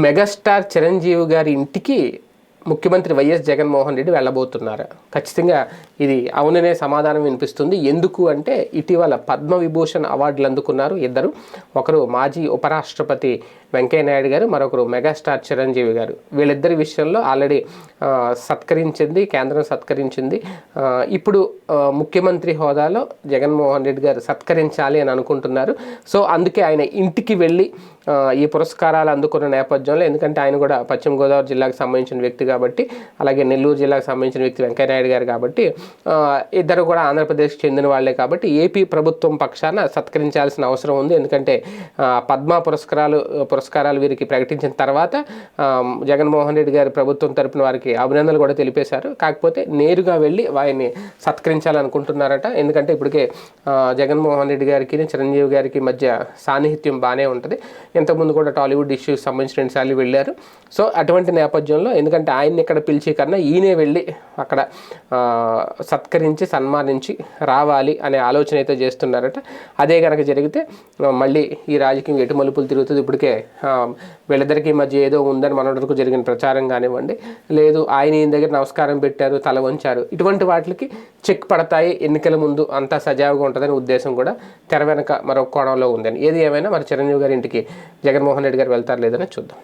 Megastar Chiranjeevi గారి ఇంటికి ముఖ్యమంత్రి వైఎస్ జగన్మోహన్ రెడ్డి వెళ్ళబోతున్నారు. ఖచ్చితంగా ఇది అవుననే సమాధానం వినిపిస్తుంది. ఎందుకు అంటే ఇటీవల పద్మవిభూషణ్ అవార్డులు అందుకున్నారు ఇద్దరు. ఒకరు మాజీ ఉపరాష్ట్రపతి వెంకయ్యనాయుడు గారు మరొకరు మెగాస్టార్ చిరంజీవి గారు. వీళ్ళిద్దరి విషయంలో ఆల్రెడీ సత్కరించింది కేంద్రం సత్కరించింది. ఇప్పుడు ముఖ్యమంత్రి హోదాలో జగన్మోహన్ రెడ్డి గారు సత్కరించాలి అని అనుకుంటున్నారు. సో అందుకే ఆయన ఇంటికి వెళ్ళి ఈ పురస్కారాలు అందుకున్న నేపథ్యంలో ఎందుకంటే ఆయన కూడా పశ్చిమ గోదావరి జిల్లాకు సంబంధించిన వ్యక్తి కాబట్టి అలాగే నెల్లూరు జిల్లాకు సంబంధించిన వ్యక్తి వెంకయ్యనాయుడు గారు కాబట్టి ఇద్దరు కూడా ఆంధ్రప్రదేశ్కి చెందిన వాళ్ళే కాబట్టి ఏపీ ప్రభుత్వం పక్షాన సత్కరించాల్సిన అవసరం ఉంది. ఎందుకంటే పద్మ పురస్కారాలు పురస్కారాలు వీరికి ప్రకటించిన తర్వాత జగన్మోహన్ రెడ్డి గారి ప్రభుత్వం తరపున వారికి అభినందనలు కూడా తెలిపేశారు. కాకపోతే నేరుగా వెళ్ళి వారిని సత్కరించాలనుకుంటున్నారట. ఎందుకంటే ఇప్పటికే జగన్మోహన్ రెడ్డి గారికి చిరంజీవి గారికి మధ్య సాన్నిహిత్యం బాగానే ఉంటుంది. ఇంతకుముందు కూడా టాలీవుడ్ ఇష్యూస్ సంబంధించి రెండుసార్లు వెళ్ళారు. సో అటువంటి నేపథ్యంలో ఎందుకంటే ఆయన్ని ఇక్కడ పిలిచే కన్నా ఈయనే వెళ్ళి అక్కడ సత్కరించి సన్మానించి రావాలి అనే ఆలోచన అయితే చేస్తున్నారట. అదే కనుక జరిగితే మళ్ళీ ఈ రాజకీయం ఎటు మలుపులు తిరుగుతుంది? ఇప్పటికే వీళ్ళిద్దరికీ మధ్య ఏదో ఉందని మన వరకు జరిగిన ప్రచారం కానివ్వండి. లేదు ఆయన ఈయన దగ్గర నమస్కారం పెట్టారు తల వంచారు. ఇటువంటి వాటికి చెక్ పడతాయి. ఎన్నికల ముందు అంతా సజావుగా ఉంటుందని ఉద్దేశం కూడా తెర వెనక మరొక కోణంలో ఉందని. ఏది ఏమైనా మరి చిరంజీవి గారి ఇంటికి జగన్మోహన్ రెడ్డి గారు వెళ్తారు లేదని చూద్దాం